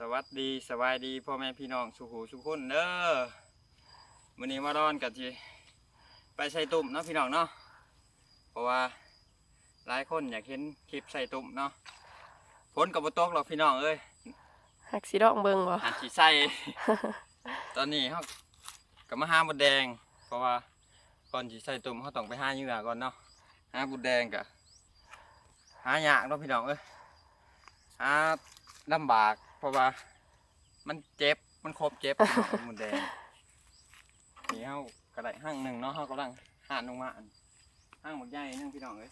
สวัสดีสบายดีพ่อแม่พี่น้องสุขหูสุขคนเด้อมื้อนี้มาร้อนกันทีไปใส่ตุ่มเนาะพี่น้องเนาะเพราะว่าหลายคนอยากเห็นคลิปใส่ตุ่มเนาะฝนกับบ่ตกหรอกพี่น้องเอ้ยหักสีดอกเบิงบ่อาจสิใส่ ตอนนี้เฮาก็มาหาบดแดง เพราะว่าก่อนสิใส่ตุ่มเฮาต้องไปหาเหยื่อก่อนเนาะหาบดแดงก็หายากเนาะพี่น้องเอ้ยหาลำบาก เพราะว่า มันเจ็บมันครบเจ็บพี่น้องบดแดงนี่เฮาก็ได้ห้างหนึ่งเนาะเฮากำลังหาลงมาอันห้างหมดใหญ่หนึงพี่น้องเอ้ย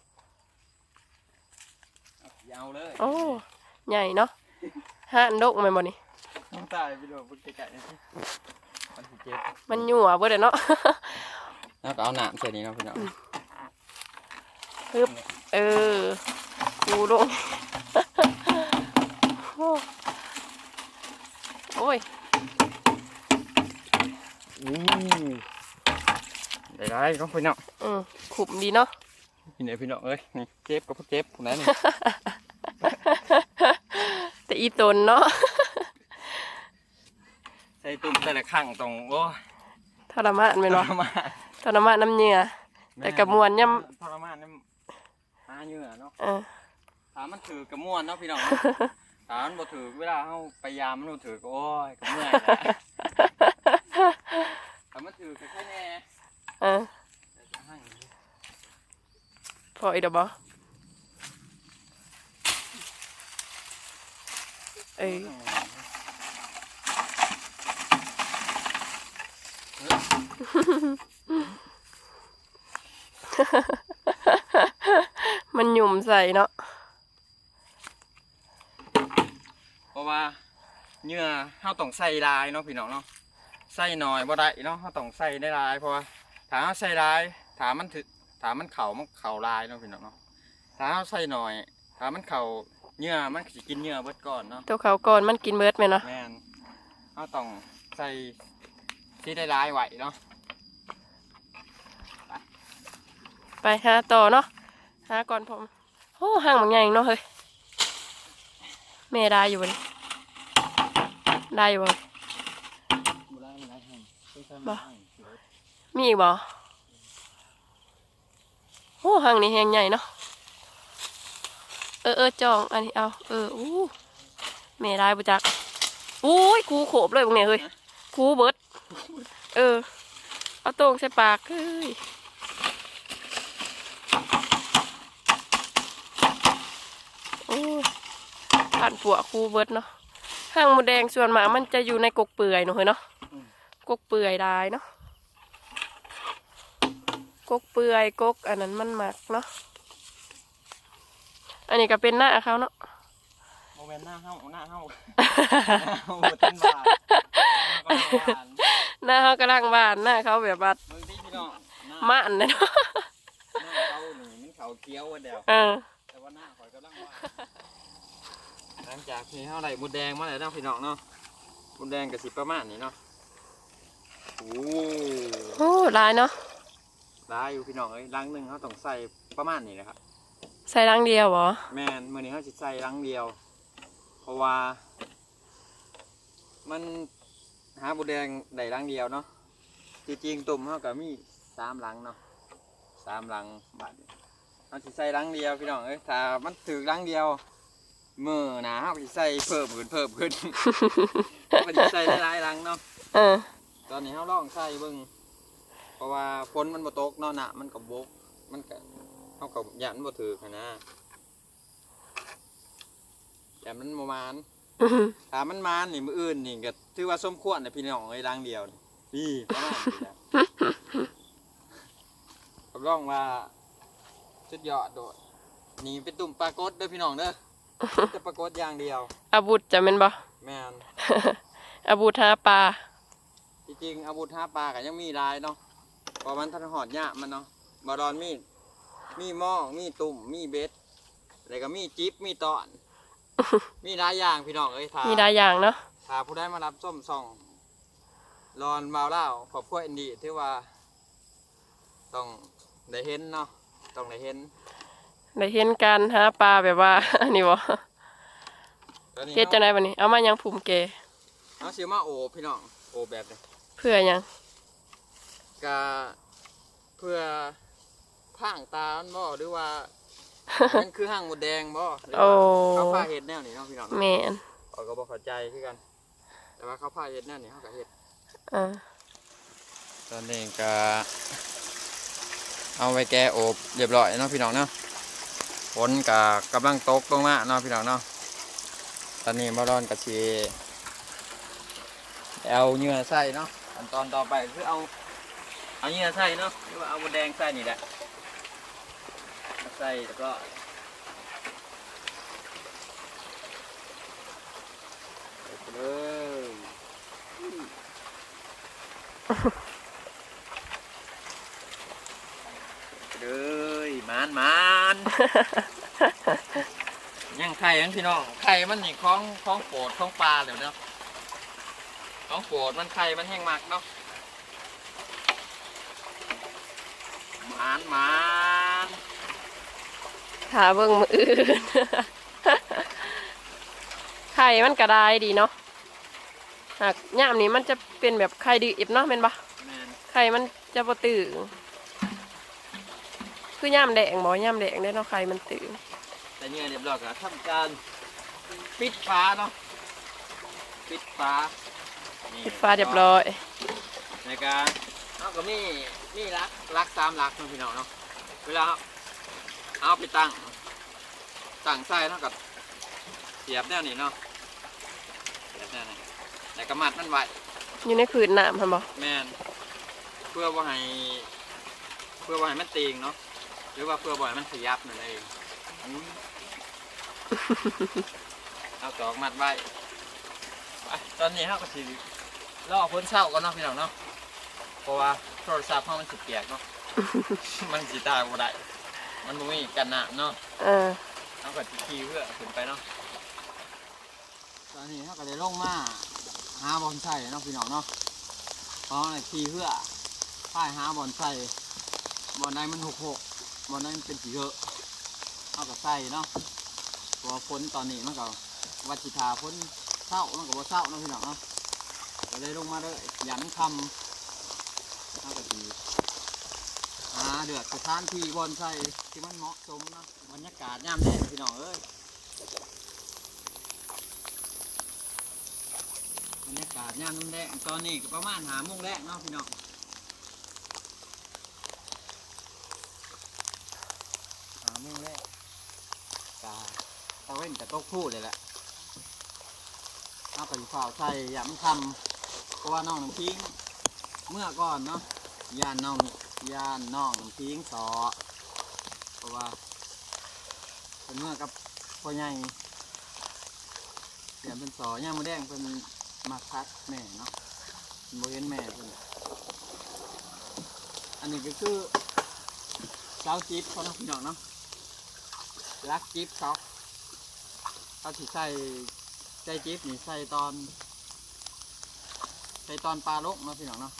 เอายาวเลยโอ้ใหญ่เนาะห่านดกแม่นบ่นี่น้ำตาไปดูบนไก่ๆนี่สิมันสิเจ็บมันยั่วเบิดอะเนาะ แล้วก็เอาหนามใส่นี้เนาะพี่น้องปึ๊บเออกูลงโอ้ โอ้ยอู้ได้ได้ก็พี่น้องอืมขุมดีเนาะพี่เนี่ยพี่น้องเอ้ยนี่เจ็บก็พวกเจ็บผมนั้นนี่ แต่อีตนเนาะใส่ตุ่มแต่ละข้างตรงโอ้ยทรมานแม่นทบ่รมานทรมานน้ำเหงื่อ แต่กระมวลย่ทรมานนี่หาเหยื่อเนาะเออ ถามมันถือกระมวลเนาะพี่น้องเนาะ ถามมันบ่ถือเวลาเฮาไปยามมันบ่ถือก็โอ้ยกระเมื่อยแหละถามมันถือก็แค่แน่เออแต่จะหั่งอยู่พออีดอกบ่เอ้ยมันหยุ่มใส่เนาะ เพราะว่าเหยื่อเฮาต้องใส่ลายเนาะพี่น้องเนาะใส่หน่อยบ่ได้เนาะเฮาต้องใส่ได้ลายเพราะว่าถ้าเฮาใส่ลายถ้ามันถึถ้ามันเข่ามันเข่าลายเนาะพี่น้องเนาะถ้าเฮาใส่หน่อยถ้ามันเข่าเหยื่อมันสิกินเหยื่อเบิดก่อนเนาะตัวเขาก่อนมันกินเบิดไหมนเนาะแม่นเฮาต้องใส่ที่ได้ลายไว้เนาะไปหาต่อเนาะหาก่อนผมโอ้ห่างบางอย่างเนาะเฮ้ยแม่ได้อยู่บ่นี่ ได้อยู่บ่บ่ได้บ่ได้ให้ใส่ใส่บ่มาให้มีอีกบ่โอ้ห่างนี่แหงใหญ่เนาะเออเออจองอันนี้เอาเอออู้แม่ได้บ่จักอุ้ยคูโขบเลยบางเนี่ยเฮ้ยคูเบิดเออ เอาโต่งใส่ปากเฮ้ยโอ้ยผ่านปัวคูเบิดเนาะ ห่างหมดแดงส่วนมากมันจะอยู่ในกกเปื่อยเนาะเฮ้ยเนาะกกเปื่อยได้เนาะกกเปื่อยกกอันนั้นมันหมักเนาะอันนี้ก็เป็นหน้าเขาเนาะโมเมนต์หน้าเฮาหน้าเฮาหน้าเฮาบ่ทันบาดหน้าเฮาบ่ทันบาดหน้าเขากำลังบานหน้าเขาแบบว่าเบิ่งดิพี่น้องหน้าม่านเลยเนาะหน้าเขานี่มันเขาเคี้ยวว่าเดียวเออแต่ว่าหน้าข่อยกำลังว่า หลังจากที่เฮาได้หมูแดงมาแล้วเนาะพี่น้องเนาะหมูแดงก็สิประมาณนี้เนาะโอ้โอ้ลายเนาะได้อยู่พี่น้องเอ้ยลังหนึงเฮาต้องใส่ประมาณนี้นะครับใส่รังเดียวเหรอแม่นมื้อนี้เฮาสิใส่ลังเดียว เพราะว่า มันหาหมูแดงได้ลังเดียวเนาะจริงๆตุ่มเฮาก็มีสามลังเนาะสามลังบาดนี้เฮาสิใส่ลังเดียวพี่น้องเอ้ยถ้ามันถึกลังเดียว มือหนาเฮาสิใส่เพิ่มขึ้นเพิ่มขึ้นมันสิใส่หลายๆลังเนาะเออตอนนี้เฮาลองใส่เบิ่งเพราะว่าฝนมันบ่ตกเนาะหนะมันก็บกมันก็เฮาก็ย่านมันบ่ถือหั้นนะแต่มันบ่มานอื้อหือถ้ามันมานนี่มื้ออื่นนี่ก็ถือว่าสมควรนะพี่น้องเอ้ยลังเดียวนี่พี่ประมาณนี้แหละรับรองว่าสุดยอดโดดนี่เป็นตุ่มปลากดเด้อพี่น้องเด้อ จะปลากดอย่างเดียว อาบุธจะเป็นบ่แม่นอาบุธหาปลาจริงๆอาวุธห้าปลาก็ยังมีหลายเนาะเพราะมันทันหอดยากมันเนาะบารอนมีดมีหม้องมีตุ่มมีเบ็ดแล้วก็มีจิ๊บมีตอน มีหลายอย่างพี่น้องเอ้ยถ้ามีหลายอย่างเนาะถ้าผู้ได้มารับส้มส่องรอนมาเล่าวขอบคุณอินดีที่ว่า ต้องได้เห็นเนาะต้องได้เห็น ได้เห็นการหาปลาแบบว่า อันนี้บ่ตอนนี้เฮ็ดจังไดบัดนี้ เอามายังภูมิแกเอาสิมาโอบพี่น้องโอบแบบนี้เพื่อหยังกะเพื่อพร่างตามันบ่หรือว่ามันคือห้างหมดแดงบ่หรือโอ้ว่าเขาพาเฮ็ดแนวนี้เนาะพี่น้องเนาะแม่นเขาก็บ่เข้าใจคือกัน แต่ว่าเขาพาเฮ็ดแนวนี้เขาก็เฮ็ดอ่าตอนนี้ก็เอาไว้แกะโอบเรียบร้อยเนาะพี่น้องเนาะ ฝนก็กำลังตกลงมาเนาะพี่น้องเนาะตอนนี้มารอนกับชีเอาเนื้อใส่เนาะขั้นตอนต่อไปคือเอาเอาเนื้อใส่เนาะหรือว่าเอาหมดแดงใส่นี่แหละใส่แล้วก็ไปเลยเลยมานมาน ยังไข่มันพี่น้องไข่มันนี่ของของโปรดของปลาเดี๋ยวเนาะของโปรดมันไข่มันแห้งมากเนาะมานมานถ้าเบิ่งมืออื่นไข่มันก็ได้ดีเนาะหากยามนี้มันจะเป็นแบบไข่ดิบเนาะแม่นปะแมนไข่มันจะบ่ตื่น คือย่ามแดงบ่ย่ามแดงได้เนาะไข่มันตื่นแต่เนี่ยเรียบร้อยก็ทำการปิดฟ้าเนาะปิดฟ้านี่ปิดฟ้าเรียบร้อยในการเอาก็มีมีรักรักสามรักเนาะพี่น้องเนาะเวลาเอาไปตั้งตั้งไส้เท่ากับเสียบแนวนี้เนาะเสียบแนวนี้แล้วก็มัดมันไว้อยู่ในผืนน้ำหั่นบ่แมนเพื่อว่าให้เพื่อว่าให้มันตีงเนาะ หรือว่าเพื่อว่าให้มันขยับนั่นเองอืมเอาตอกมัดไว้ไปตอนนี้เราก็สิรอพ้นเช้าก่อนเนาะพี่น้องเนาะเพราะว่าโทรศัพท์เรามันสิเปียกเนาะมันสิตายบ่ได้มันบ่มีกันน้ำเนาะเออเอาก็สิขี่เพื่อขึ้นไปเนาะตอนนี้เราก็ได้ลงมาหาบอลใส่เนาะพี่น้องเนาะเพราะอะไรขี่เพื่อป้ายหาบอลใส่บอลใดมันหกหก บอลใดมันเป็นสีเหอะเอาก็ใส่เนาะเพราะว่าฝนตอนนี้มันก็วัดสิทาฝนเศร้ามันก็บ่เศร้าเนาะพี่น้องเนาะก็เลยลงมาเลยยันคำเอาก็ดีหาเดือดสถานที่บอลใส่ที่มันเหมาะสมเนาะบรรยากาศยามแดงพี่น้องเอ้ยบรรยากาศยามน้ำแดงตอนนี้ก็ประมาณหาโมงแรกเนาะพี่น้องหาโมงแรกกา ลูกพูดเลยแหละเอาไปฝ่าวใส่ยามคำเพราะว่าน้องน้ำพิง เมื่อก่อนเนาะยานน้องยานน้องน้ำพิงสอเพราะว่าเป็นเมื่อกับพ่อใหญ่เสียงเป็นสอย่างมาแดงเป็นมาพักแม่เนาะโมเห็นแม่เพิ่นอันนี้ก็คือเจ้าจิ๊บเขาเนาะพี่น้องเนาะรักจิ๊บเขา เขาสิใส่ใจจิ๊บนี่ใส่ตอน ใส่ตอนปลาลกเนาะพี่น้องเนาะ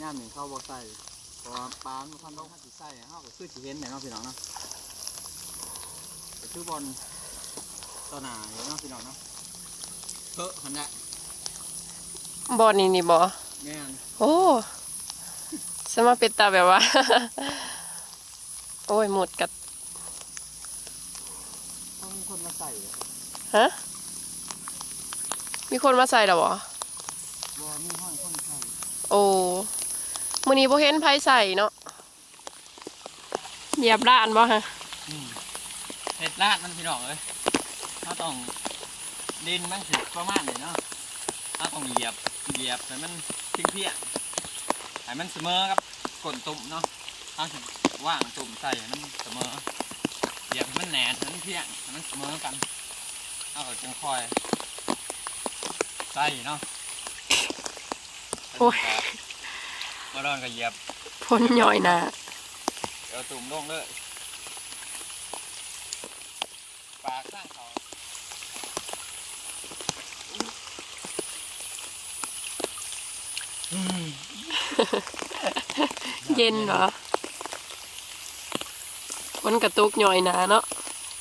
ย่ามนี่เขาบ่ใส่เพราะว่าปลามันพันลกเขาสิใส่เขาก็คือสิเห็นเนี่ยเนาะพี่น้องเนาะก็คือบอลต่อหน้าอยู่เนาะพี่น้องเนาะเพิ่หันแหละบ่นี่นี่บ่แม่นโอ้สมาเป็นตาแบบว่า โอ้ยหมดกัดต้องมีคนมา ใส่ฮะ มีคนมาใส่แล้วบ่บ่มีห้อยคนใส่โอ้มื้อนี้บ่เห็นไผใส่เนาะเหยียบร้านบ่ฮะเห็ดลาดมันพี่น้องเลยเราต้องดินมันสิประมาณนี้เนาะเราต้องเหยียบเหยียบให้มันเพียงเพียงให้มันเสมอกับก้นตุ่มเนาะเราสิว่างตุ่มใส่ให้มันเสมอ เหยียบให้มันแหนนให้มันเพียงให้มันเสมอกัน เอาก็จังคอยใส่เนาะโอ้ยมาลองก็เหยียบพ่นย่อยหน้าเอาตุ่มลงเลยปากข้างเขาอืมเย็นเหรอ มันกระตุกย่อยหนาเนาะ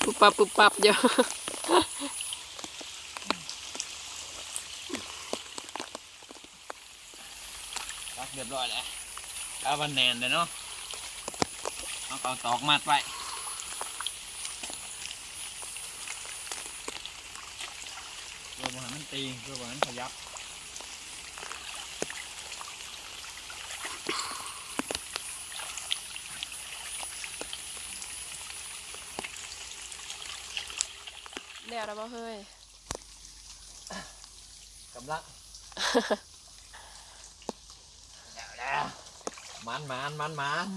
ปุบปับปุบปับเยอะรักเรียบร้อยแล้วแล้วมันแนนเลยเนาะเอาเอาตอกมัดไปเพื่อบ่ให้มันตีเพื่อบ่ให้มันขยับ แล้วแล้วบ่เฮ้ยกำลังแล้วแล้วมันมันมันมัน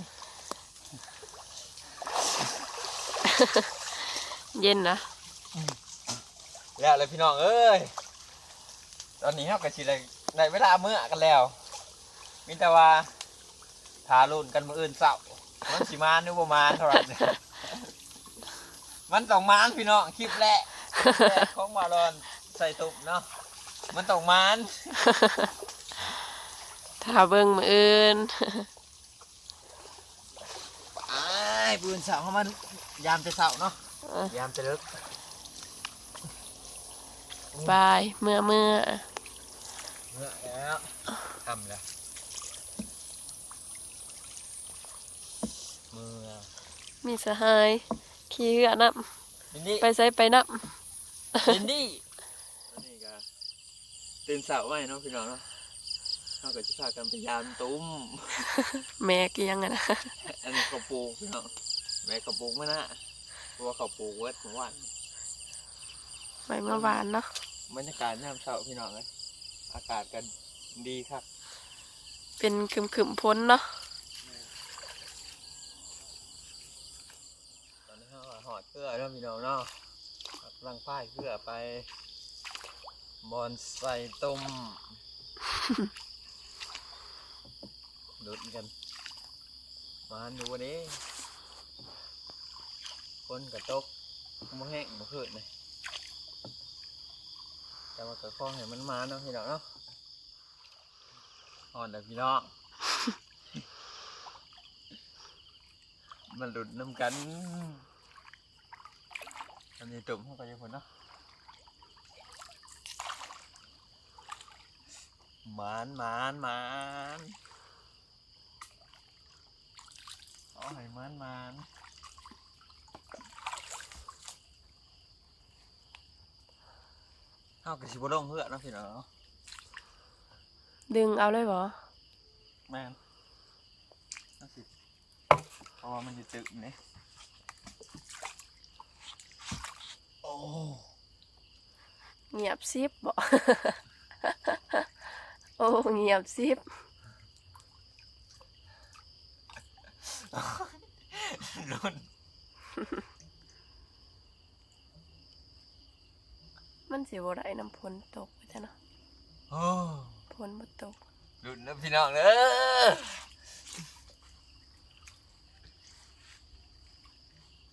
เย็นนะแล้วเลยพี่น้องเอ้ยตอนนี้เราก็สิได้ได้เวลาเมื่อกันแล้วมีแต่ว่าทารุ่นกันมืออื่นเสาร์มันสิมาหรือบ่มาเท่าไหร่เนี่ยมันต้องมานพี่น้องคลิปแรกคลิปแรก ของมาลอนใส่ตุบเนาะมันต้องมานถ้าเบิ่งมืออื่นอ้ายปืนเสาร์เขามันยามจะเสาร์เนาะเออยามจะเลิกบายเมื่อเมื่อเมื่อแล้วทำแล้วเมื่อมีสหายขี่เรือนับยินดีไปใส่ไปนับ ยินดีอันนี้ก็ตื่นเสาร์ไว้เนาะพี่น้องเนาะเขาก็จะพากันไปยามตุ้ม แม่กี่ยังไงนะอันนี้เขาปลูกพี่น้องแม่เขาปลูกมานะเพราะว่าเขาปลูกไว้ถึงวันไปเมื่อวานเนาะบรรยากาศยามเช้าพี่น้องเลยอากาศกันดีครับ เป็นคึมคึมๆพ้นเนาะตอนนี้เขาก็หอดเกลือแล้วพี่น้องเนาะ กำลังป้ายเกลือไปบอนใส่ต้มดุดกัน มาดูวันนี้คนกระตกมแห้งมาขึ้นเลยแต่ว่ากระคองเห็นมันมาเนาะพี่น้องเนาะอ่อนแต่พี่น้องมันหลุดน้ำกัน นนี้ตุ่มเข้าไปยังคนเนาะหมานหมานหมานเอาให้หมานหมานเอากระชิบลงเหือเนาะพี่น้องเนาะดึงเอาเลยบ่แม่นนั่นสิเพราะว่ามันอยู่ตึกนี่โอ้ เงียบซิบบ่โอ้เงียบซิบรุ่นมันสิบ่ได้น้ำพ้นตกไปจ้ะเนาะโอ้พ้นบ่ตกรุ่นนะพี่น้องเด้อ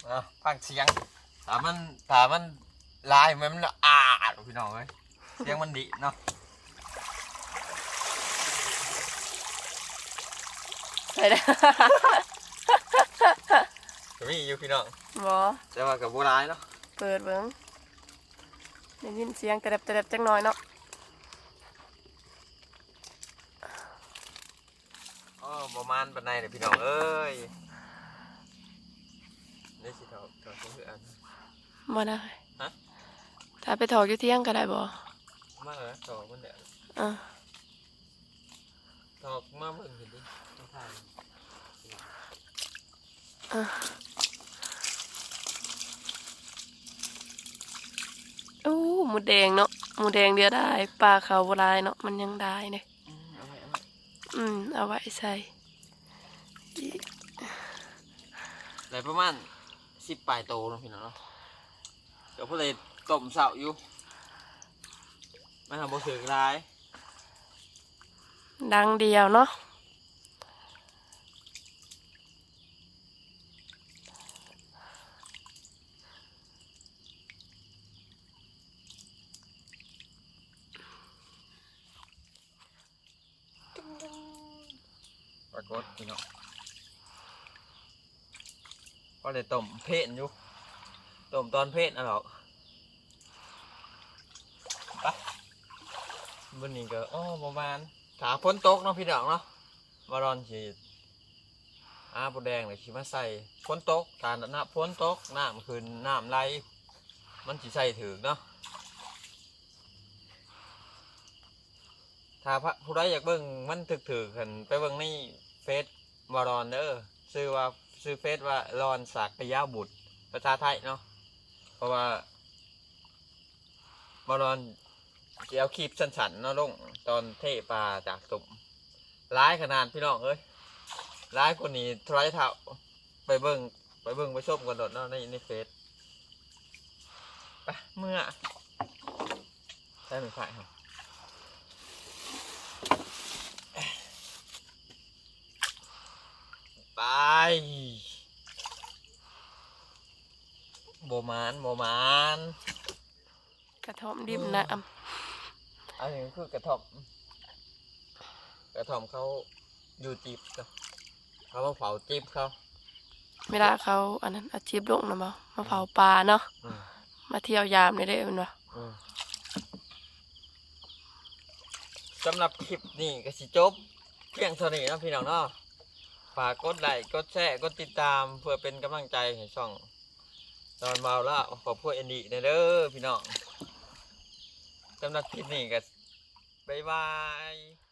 เอาฟังเสียงถามมันถามมัน ลายมันมันอ่าดพี่น้องเอ้ยเสียงมันดีเนาะใช่ได้ก็มีอยู่พี่น้องบ่แต่ว่ากับโบราณเนาะเปิดเบิ่งได้ยินเสียงแตรบแตรบจังน้อยเนาะอ๋อประมาณปันในเลยพี่น้องเอ้ยนี่สิเถาเถาเพื่อนบ่ได้ฮะ ถ้าไปถอกอยู่เที่ยงก็ได้บ่มาเหรอเถามันเดี๋ยวอะเถามาเบิ่งเห็นดิต้องถ่ายอู้หมูแดงเนาะหมูแดงเดือได้ปลาเขาบ่หลายเนาะมันยังได้เนี่ยอืมเอาไว้เอาไว้อืมเอาไว้ใส่ได้ประมาณสิบปลายโตเนาะพี่น้องเนาะเดี๋ยวพวกเลย ต้มเสาอยู่มันทำบ่ถึงร้าย ดังเดียวเนาะปรากฏพี่น้องก็เลยต้มเพนอยู่ต้มตอนเพนอะหรอกไป วันนี้ก็อ๋อประมาณถาพ้นตกเนาะพี่น้องเนาะวารอนสิอาบุแดงเลยสิมาใส่ฝนตกตาน้ำฝนตกน้ำคืนน้ำไหลมันสิใส่ถึกเนาะถ้าพระผู้ใดอยากเบิ่งมันถึกถึกกันไปเบิ่งในเฟซวารอนเด้อซื้อว่าซื้อเฟซว่ารอนศักยาบุตรภาษาไทยเนาะเพราะว่าบอลอน เดี๋ยวคลิปสั้นๆเนาะลงตอนเทปลาจากตุ่มร้ายขนาดพี่น้องเอ้ยร้ายกว่านี้ทรายเท่าไปเบิ่งไปเบิ่งไปชมกันโดดเนาะในในเฟซไปเมื่อใช่หรือไฟครับไปโบหมานโบหมานกระท่อมริมน้ อันนี้คือกระท่อมกระท่อมเขาอยู่จีบเขาเขามาเผาจีบเขาำเวลาเขาอันนั้นอาชีพลงนะมามาเผาปลาเนาะอืมมาเที่ยวยามได้เด้อมันวะอืมสำหรับคลิปนี้ก็สิจบเพียงเท่านี้เนาะพี่น้องเนาะฝากกดไลค์กดแชร์กดติดตามเพื่อเป็นกำลังใจให้ช่องตอนเมาแล้วขอบคุณเอ็นดีเด้อพี่น้องสำหรับคลิปนี้ก็ บ๊ายบาย